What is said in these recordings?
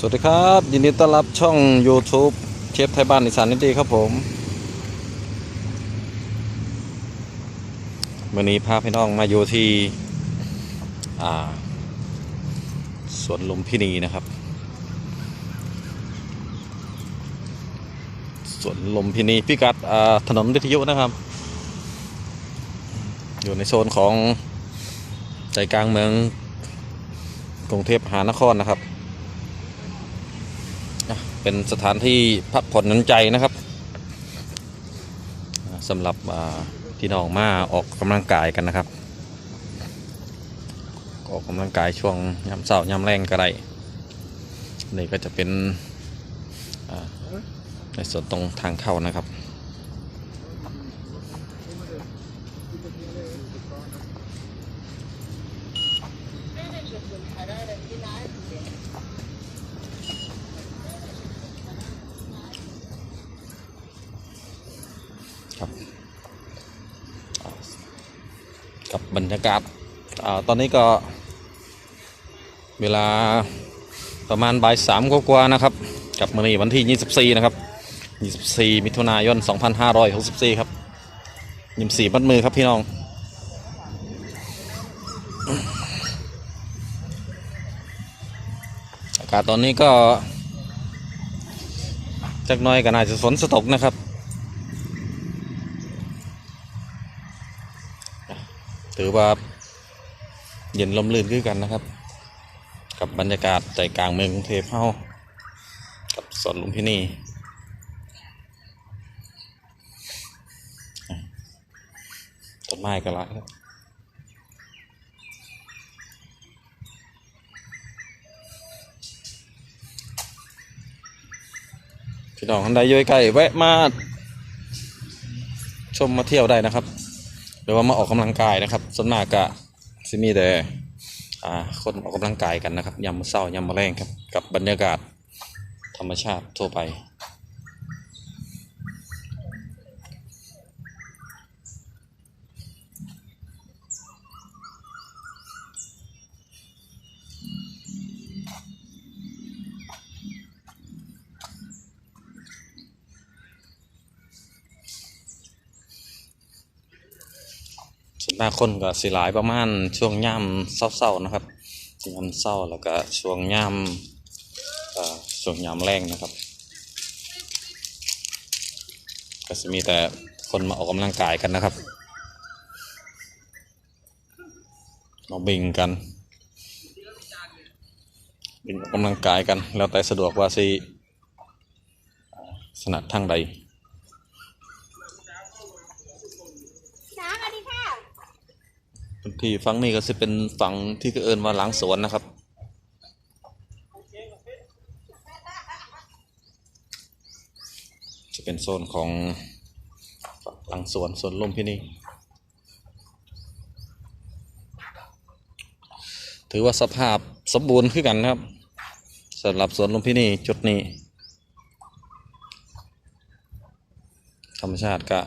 สวัสดีครับ ยินดีต้อนรับช่อง YouTube เชฟไทยบ้านอีสานนิตีครับผมวันนี้พาพี่น้องมาอยู่ที่สวนลุมพินีนะครับ สวนลุมพินีพิกัดถนนวิทยุนะครับ อยู่ในโซนของใจกลางเมืองกรุงเทพมหานครนะครับ เป็นสถานที่พักผ่อนนันใจนะครับสำหรับที่น้องมาออกกำลังกายกันนะครับ ออกกำลังกายช่วงยามเช้ายามแรงก็ได้นี่ก็จะเป็นในส่วนตรงทางเข้านะครับ กับบรรยากาศอตอนนี้ก็เวลาประมาณบ่ายสามกว่าๆนะครับ กับมือนี้วันที่ 24 นะครับ 24 มิถุนายน 2564 ครับยิมสี่มัดมือครับพี่น้อง อากาศตอนนี้ก็จักน้อยก็น่าจะฝนสตกนะครับ ถือว่าเย็นลมลื่นขึ้นกันนะครับ กับบรรยากาศใจกลางเมืองกรุงเทพเฮากับสวนลุมพินีต้นไม้ก็หลายครับพี่น้องท่านใดอยู่ใกล้แวะมาชมมาเที่ยวได้นะครับ หรือว่ามาออกกำลังกายนะครับส่วนมากก็ซิมีแต่อ่าคนออกกำลังกายกันนะครับยามเศร้ายามแรงครับกับบรรยากาศธรรมชาติทั่วไป ส่วนมากคนก็สิหลายประมาณช่วงย่ำเศร้าๆนะครับย่ำเศร้าแล้วก็ช่วงย่ำช่วงย่ำแรงนะครับ ก็จะมีแต่คนมาออกกำลังกายกันนะครับมาบิงกันบิงออกกำลังกายกัน แล้วแต่สะดวกว่าสิถนัดทางใด น้ำสวัสดีค่ะ ที่ฝั่งนี้ก็จะเป็นฝั่งที่ก็เอินว่าหลังสวนนะครับ จะเป็นโซนของหลังสวนสวนลมพินีถือว่าสภาพสมบูรณ์ขึ้นกันครับสำหรับสวนลมพินีจุดนี้ ธรรมชาติก็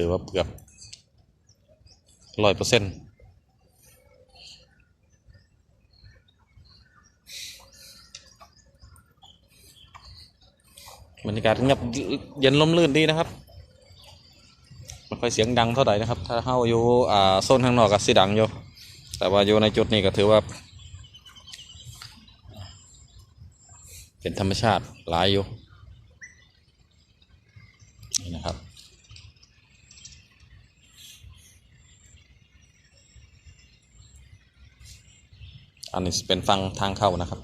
ถือว่าเกือบร้อยเปอร์เซ็นต์บรรยากาศเงียบเย็นลมลื่นดีนะครับไม่ค่อยเสียงดังเท่าไหร่นะครับ ถ้าเข้าอยู่อ่าโซนข้างนอกก็สิดังอยู่ แต่ว่าอยู่ในจุดนี้ก็ถือว่า เป็นธรรมชาติหลายอยู่ นี่นะครับ อันนี้เป็นฟังทางเข้านะครับ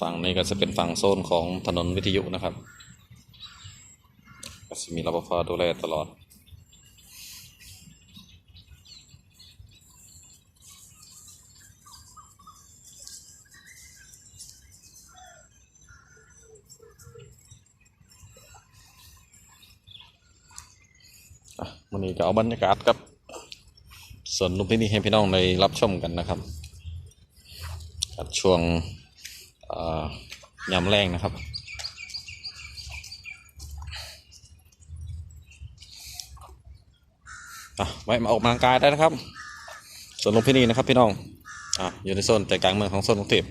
ฝั่งนี้ก็จะเป็นฝั่งโซนของถนนวิทยุนะครับก็จะมีรปภดูแลตลอด วันนี้ก็เอาบรรยากาศกับส่วนลุมพินีให้พี่น้องในรับชมกันนะครับกับช่วงยามแรงนะครับ ไว้มาออกกำลังกายได้นะครับส่วนลุมพินีนะครับพี่น้องออยู่ในโซนใจกลางเมืองของโซนกรุงเทพ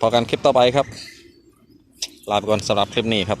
พอกันคลิปต่อไปครับ ลาไปก่อนสำหรับคลิปนี้ครับ